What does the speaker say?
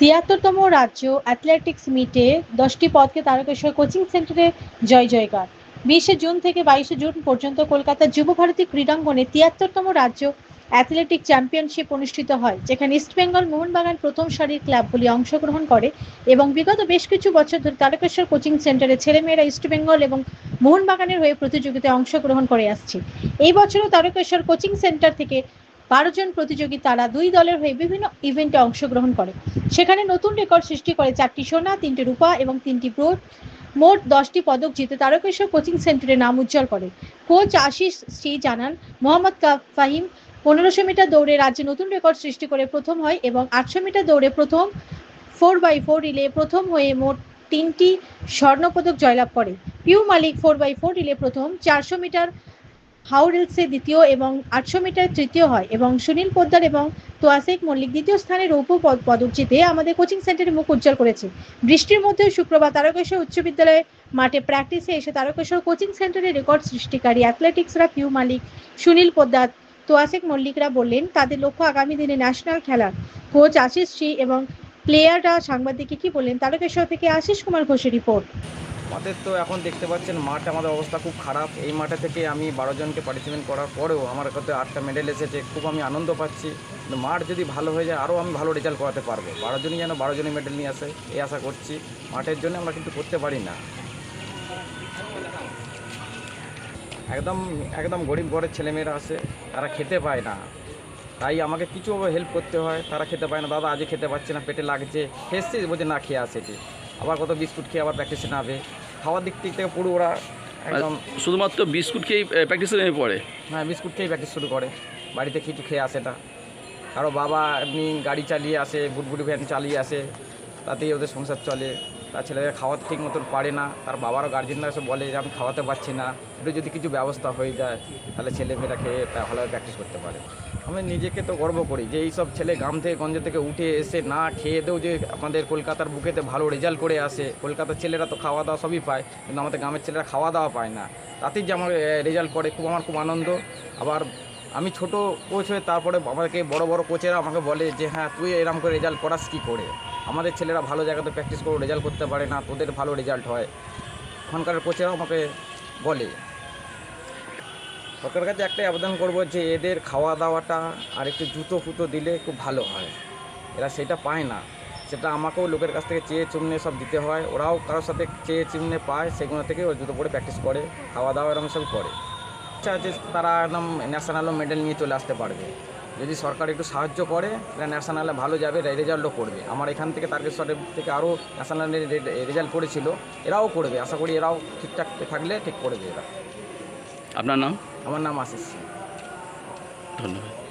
তিয়াত্তরতম রাজ্য অ্যাথলেটিক্স মিটে দশটি পদকে তারকেশ্বর কোচিং সেন্টারে জয় জয়কার। বিশে জুন থেকে বাইশে জুন পর্যন্ত কলকাতার যুবভারতী ক্রীড়াঙ্গনে তিয়াত্তরতম রাজ্য অ্যাথলেটিক চ্যাম্পিয়নশিপ অনুষ্ঠিত হয়, যেখানে ইস্টবেঙ্গল মোহনবাগান প্রথম সারির ক্লাবগুলি অংশগ্রহণ করে এবং বিগত বেশ কিছু বছর ধরে তারকেশ্বর কোচিং সেন্টারে ছেলেমেয়েরা ইস্টবেঙ্গল এবং মোহনবাগানের হয়ে প্রতিযোগিতায় অংশগ্রহণ করে আসছে। এই বছরও তারকেশ্বর কোচিং সেন্টার থেকে বারো জন প্রতিযোগী তারা দুই দলের হয়ে বিভিন্ন ইভেন্টে অংশগ্রহণ করে। সেখানে নতুন রেকর্ড সৃষ্টি করে চারটি সোনা, তিনটি রূপা এবং তিনটি ব্রোঞ্জ মোট দশটি পদক জিতে তারকেশ্বর কোচিং সেন্টারে নাম উজ্জ্বল করে। কোচ আশিস শ্রী জানান, মোহাম্মদ ফাহিম, পনেরোশো মিটার দৌড়ে রাজ্যে নতুন রেকর্ড সৃষ্টি করে প্রথম হয় এবং আটশো মিটার দৌড়ে প্রথম ফোর বাই ফোর রিলে প্রথম হয়ে মোট তিনটি স্বর্ণপদক জয়লাভ করে। Piu Malik four by four relay প্রথম, চারশো মিটার হাউরিলসে দ্বিতীয় এবং আটশো মিটার তৃতীয় হয় এবং সুনীল পোদ্দার এবং তোয়াসেক মল্লিক দ্বিতীয় স্থানে রৌপ্য পদ- পদক জিতে আমাদের কোচিং সেন্টারে মুখ উজ্জ্বল করেছে। বৃষ্টির মধ্যেও শুক্রবার তারকেশ্বর উচ্চ বিদ্যালয়ে মাঠে প্র্যাকটিসে এসে তারকেশ্বর কোচিং সেন্টারে রেকর্ড সৃষ্টিকারী অ্যাথলেটিক্সরা পিউ মালিক, সুনীল পোদ্দার, তোয়াসেক মল্লিকরা বললেন, তাদের লক্ষ্য আগামী দিনে ন্যাশনাল খেলা কোচ আশিস শ্রী এবং প্লেয়াররা সাংবাদিককে কি বললেন? তারকেশ্বর থেকে আশিস কুমার ঘোষের রিপোর্ট আমাদের তো এখন দেখতে পাচ্ছেন মাঠে, আমাদের অবস্থা খুব খারাপ। এই মাঠে থেকে আমি বারো জনকে পার্টিসিপেন্ট করার পরেও আমার কাছে আটটা মেডেল এসেছে, খুব আমি আনন্দ পাচ্ছি। কিন্তু মাঠ যদি ভালো হয়ে যায়, আরও আমি ভালো রেজাল্ট করাতে পারব। বারো জনই যেন বারো জনই মেডেল নিয়ে আসে, এই আশা করছি। মাঠের জন্য আমরা কিন্তু করতে পারি না। একদম একদম গরিব ঘরের ছেলেমেয়েরা আসে তারা খেতে পায় না। তাই আমাকে কিছু হেল্প করতে হয়, তারা খেতে পায় না। দাদা আজকে খেতে পাচ্ছে না, পেটে লাগছে। খেয়েছিস? বলছে, না, খেয়ে আসে কি আবার কত বিস্কুট খেয়ে আবার প্র্যাকটিসে নাবে খাওয়ার দিক দিক থেকে পুরো ওরা একদম শুধুমাত্র বিস্কুট খেয়েই প্র্যাকটিসে নেমে পড়ে? হ্যাঁ বিস্কুট খেয়েই প্র্যাকটিস শুরু করে। বাড়িতে কিছু খেয়ে আসে না। কারও বাবা এমনি গাড়ি চালিয়ে আসে বুটবুটি ভ্যান চালিয়ে আসে তাতেই ওদের সংসার চলে। তার ছেলেরা খাওয়াতে ঠিক মতন পারে না। তার বাবারও গার্জেনরা এসে বলে যে আমি খাওয়াতে পারছি না। একটু যদি কিছু ব্যবস্থা হয়ে যায় তাহলে ছেলেমেয়েরা খেয়ে ভালোভাবে প্র্যাকটিস করতে পারে। আমি নিজেকে তো গর্ব করি যে এইসব ছেলে গ্রাম থেকে গঞ্জ থেকে উঠে এসে না খেয়ে দেও যে আমাদের কলকাতার বুকেতে ভালো রেজাল্ট করে আসে। কলকাতার ছেলেরা তো খাওয়া দাওয়া সবই পায়, কিন্তু আমাদের গ্রামের ছেলেরা খাওয়া দাওয়া পায় না। তাতেই যে আমার রেজাল্ট করে, খুব আমার খুব আনন্দ। আবার আমি ছোট কোচ হয়ে তারপরে আমাকে বড় বড় কোচেরা আমাকে বলে যে হ্যাঁ তুই এরকম করে রেজাল্ট করাস কী করে? আমাদের ছেলেরা ভালো জায়গাতে প্র্যাকটিস করে রেজাল্ট করতে পারে না, তোদের ভালো রেজাল্ট হয়। ওখানকার কোচেরাও আমাকে বলে। সরকারের কাছে একটাই আবেদন করব যে এদের খাওয়া দাওয়াটা আর একটু জুতো ফুতো দিলে খুব ভালো হয়। এরা সেটা পায় না। সেটা আমাকেও লোকের কাছ থেকে চেয়ে চুমনে সব দিতে হয়। ওরাও কারোর সাথে চেয়ে চিমনে পায়, সেগুলো থেকে ওরা জুতো পরে প্র্যাকটিস করে, খাওয়া দাওয়া এরকম সব করে। ইচ্ছা আছে তারা একদম ন্যাশনালও মেডেল নিয়ে চলে আসতে পারবে। যদি সরকার একটু সাহায্য করে, তাহলে ন্যাশনালে ভালো যাবে রেজাল্টও করবে। আমার এখান থেকে তারকেশ্বরের থেকে আরও ন্যাশনালে রেজাল্ট করেছিল, এরাও করবে। আশা করি এরাও ঠিকঠাক থাকলে ঠিক করবে এরা। আপনার নাম? আমার নাম আশিস। ধন্যবাদ।